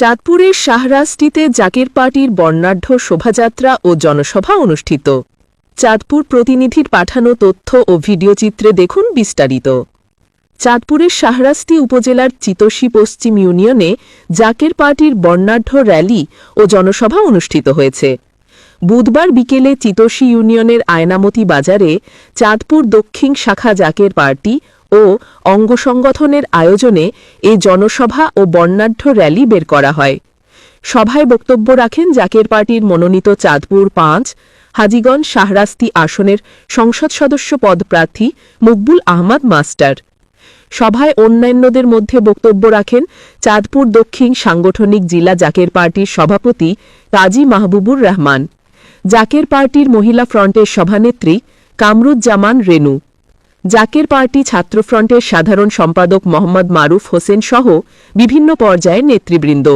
চাঁদপুরের শাহরাস্তিতে জাকের পার্টির বর্ণাঢ্য শোভাযাত্রা ও জনসভা অনুষ্ঠিত। চাঁদপুর প্রতিনিধির পাঠানো তথ্য ও ভিডিওচিত্রে দেখুন বিস্তারিত। চাঁদপুরের শাহরাস্তি উপজেলার চিতোষী পশ্চিম ইউনিয়নে জাকের পার্টির বর্ণাঢ্য র্যালি ও জনসভা অনুষ্ঠিত হয়েছে। বুধবার বিকেলে চিতোষী ইউনিয়নের আয়নামতি বাজারে চাঁদপুর দক্ষিণ শাখা জাকের পার্টি ও অঙ্গসংগঠনের আয়োজনে এ জনসভা ও বর্ণাঢ্য র্যালি বের করা হয়। সভায় বক্তব্য রাখেন জাকের পার্টির মনোনীত চাঁদপুর পাঁচ, হাজিগঞ্জ শাহরাস্তি আসনের সংসদ সদস্য পদপ্রার্থী মকবুল আহমদ মাস্টার। সভায় অন্যান্যদের মধ্যে বক্তব্য রাখেন চাঁদপুর দক্ষিণ সাংগঠনিক জেলা জাকের পার্টির সভাপতি কাজী মাহবুবুর রহমান। জাকের পার্টির মহিলা ফ্রন্টের সভানেত্রী কামরুজ্জামান রেনু জাকের পার্টি ছাত্রফ্রন্টের সাধারণ সম্পাদক মোহাম্মদ মারুফ হোসেন সহ বিভিন্ন পর্যায়ের নেতৃবৃন্দ।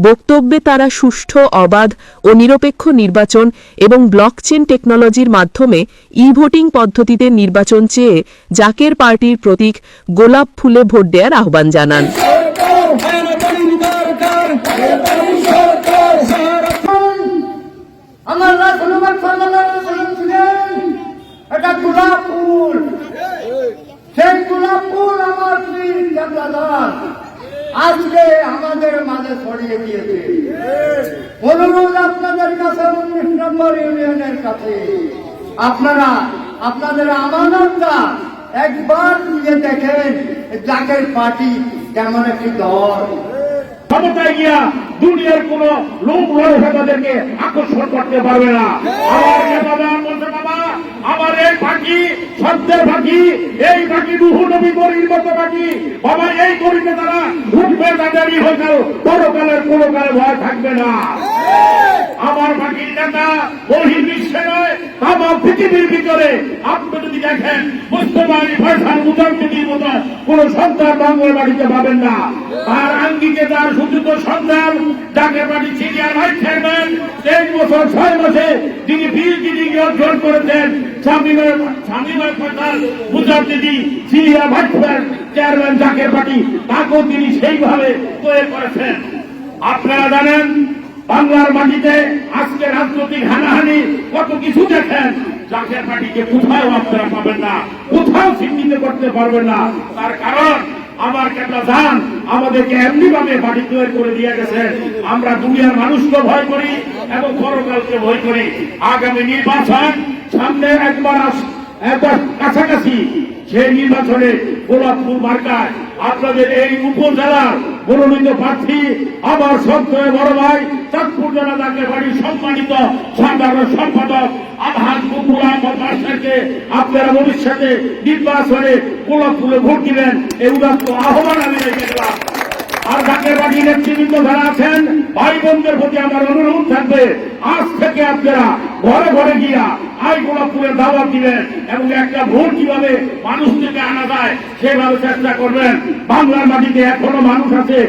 বক্তব্যে তারা সুষ্ঠু, অবাধ ও নিরপেক্ষ নির্বাচন এবং ব্লকচেন টেকনোলজির মাধ্যমে ই ভোটিং পদ্ধতিতে নির্বাচন চেয়ে জাকের পার্টির প্রতীক গোলাপ ফুলে ভোট দেওয়ার আহ্বান জানান সরকার হানাদারি দরকার হানাদারি সরকার সারা আমার রাসূলুল্লাহ সাল্লাল্লাহু আলাইহি ওয়াসাল্লাম ছিলেন এটা গোলাপ ফুল সেই গোলাপ ফুল আমার পীর জান্নাত আজকে আমাদের মাঝে ছড়িয়ে দিয়েছে। অনুরোধ আপনাদের কাছে উনিশ নম্বর ইউনিয়নের কাছে। আপনারা আপনাদের আমানতটা একবার নিয়ে দেখেন জাকের পার্টি কেমন একটি দল। ক্ষমতায় গিয়া দুনিয়ার কোন লোক রয়েছে তাদেরকে আকর্ষণ করতে পারবে না আমার নেতাদান বলছে বাবা আমার এই পাখি সত্যের পাখি এই পাখি রুহু নবী গরির মতো পাখি বাবা, এই গরিতে তারা উঠবে দাঁড়ি হয়ে গেল পরকালের কোনো কালে ভয় থাকবে না। আমার পাখির নেতা বহির বিশ্বে নয় আমার পৃথিবীর ভিতরে। আপনি যদি দেখেন মুস্তফারি ফয়সাল মুজাম্মিদির মতো কোন সন্তান বাংলার বাড়িতে পাবেন না। তার আঙ্গিকে তার সুযোগ্য সন্তান যাকে বাড়ি ভাইস চেয়ারম্যান তেইশ বছর, ছয় মাসে তিনি পিএইচডি ডিগ্রি অর্জন করেছেন, স্বামীমের স্বামীমের Faisal Mujammidi senior vice chairman Zaker party তাকেও তিনি সেইভাবে তৈরি করেছেন। আপনারা জানেন, বাংলার মাটিতে আজকে রাজনৈতিক হানাহানি কত কিছু দেখেন। জাকের পার্টিকে কোথাও আপনারা পাবেন না, কোথাও চিহ্নিত করতে পারবেন না। তার কারণ, আমার কেটা যান আমাদেরকে এমনি ভাবে বাড়ি তৈরি করে দিয়ে গেছেন আমরা দুনিয়ার মানুষকে ভয় করি এবং পরকালকে ভয় করি। আগামী নির্বাচন সামনে একবার একবার কাছাকাছি। সেই নির্বাচনে গোলাপপুর মার্কায় আপনাদের এই উপজেলার মনোনীত প্রার্থী আমার সন্ত্রয় বড় ভাই চাঁদপুর জেলা তাকে বাড়ির সম্মানিত সাধারণ সম্পাদক আপনারা ভবিষ্যতে নির্বাচনে গোলাপপুরে ভোট দিবেন, এই উদাত্ত আহ্বান আমি আর ঢাকের বাড়ি নেতৃবৃন্দ যারা আছেন, ভাই বোনদের প্রতি আমার অনুরোধ থাকবে, আজ থেকে আপনারা ঘরে ঘরে গিয়া আই গোলাপুরের দাওয়াত দিবেন এবং একটা ভোট কীভাবে মানুষ থেকে আনা যায়, সেভাবে চেষ্টা করবেন। বাংলার মাটিতে এখনও মানুষ আছে।